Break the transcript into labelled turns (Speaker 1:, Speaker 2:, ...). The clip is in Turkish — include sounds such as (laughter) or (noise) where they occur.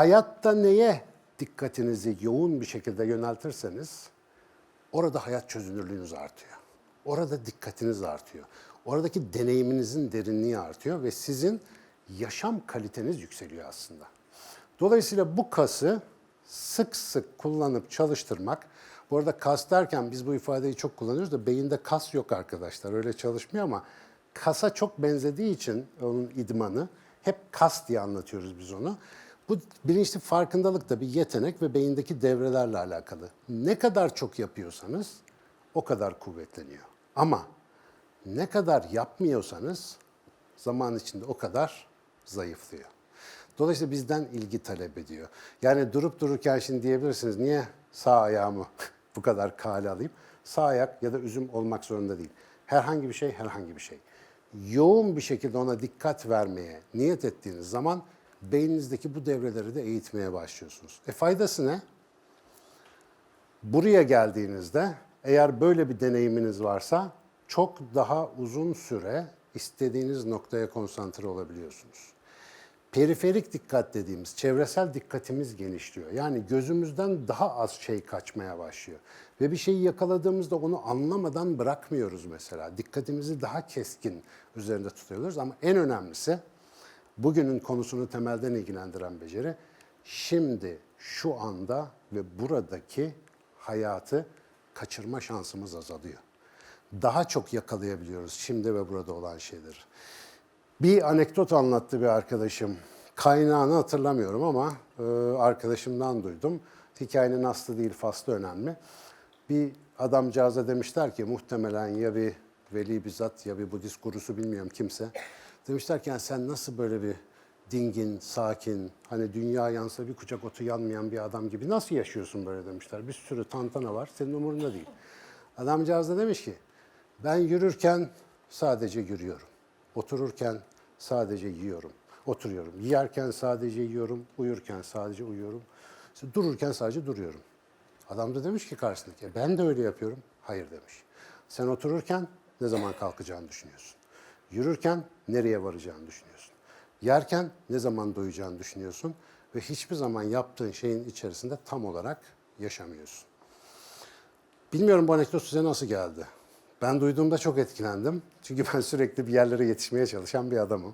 Speaker 1: Hayatta neye dikkatinizi yoğun bir şekilde yöneltirseniz orada hayat çözünürlüğünüz artıyor. Orada dikkatiniz artıyor. Oradaki deneyiminizin derinliği artıyor ve sizin yaşam kaliteniz yükseliyor aslında. Dolayısıyla bu kası sık sık kullanıp çalıştırmak, bu arada kas derken biz bu ifadeyi çok kullanıyoruz da beyinde kas yok arkadaşlar. Öyle çalışmıyor ama kasa çok benzediği için onun idmanı hep kas diye anlatıyoruz biz onu. Bu bilinçli farkındalık da bir yetenek ve beyindeki devrelerle alakalı. Ne kadar çok yapıyorsanız o kadar kuvvetleniyor. Ama ne kadar yapmıyorsanız zaman içinde o kadar zayıflıyor. Dolayısıyla bizden ilgi talep ediyor. Yani durup dururken şimdi diyebilirsiniz niye sağ ayağımı (laughs) bu kadar kale alayım? Sağ ayak ya da üzüm olmak zorunda değil. Herhangi bir şey herhangi bir şey. Yoğun bir şekilde ona dikkat vermeye niyet ettiğiniz zaman beyninizdeki bu devreleri de eğitmeye başlıyorsunuz. E faydası ne? Buraya geldiğinizde eğer böyle bir deneyiminiz varsa çok daha uzun süre istediğiniz noktaya konsantre olabiliyorsunuz. Periferik dikkat dediğimiz çevresel dikkatimiz genişliyor. Yani gözümüzden daha az şey kaçmaya başlıyor. Ve bir şeyi yakaladığımızda onu anlamadan bırakmıyoruz mesela. Dikkatimizi daha keskin üzerinde tutuyoruz ama en önemlisi bugünün konusunu temelden ilgilendiren beceri şimdi şu anda ve buradaki hayatı kaçırma şansımız azalıyor. Daha çok yakalayabiliyoruz şimdi ve burada olan şeyleri. Bir anekdot anlattı bir arkadaşım. Kaynağını hatırlamıyorum ama e, arkadaşımdan duydum. Hikayenin aslı değil, faslı önemli. Bir adamcağıza demişler ki muhtemelen ya bir veli bizzat ya bir Budist gurusu bilmiyorum kimse. Demişler ki "Yani sen nasıl böyle bir dingin, sakin, hani dünya yansa bir kucak otu yanmayan bir adam gibi nasıl yaşıyorsun böyle demişler. Bir sürü tantana var, senin umurunda değil. Adamcağız da demiş ki, ben yürürken sadece yürüyorum. Otururken sadece yiyorum. Oturuyorum. Yerken sadece yiyorum. Uyurken sadece uyuyorum. İşte dururken sadece duruyorum. Adam da demiş ki karşısındaki, "E, ben de öyle yapıyorum. Hayır demiş. Sen otururken ne zaman kalkacağını düşünüyorsun. Yürürken nereye varacağını düşünüyorsun. Yerken ne zaman doyacağını düşünüyorsun. Ve hiçbir zaman yaptığın şeyin içerisinde tam olarak yaşamıyorsun. Bilmiyorum bu anekdot size nasıl geldi? Ben duyduğumda çok etkilendim. Çünkü (laughs) ben sürekli bir yerlere yetişmeye çalışan bir adamım.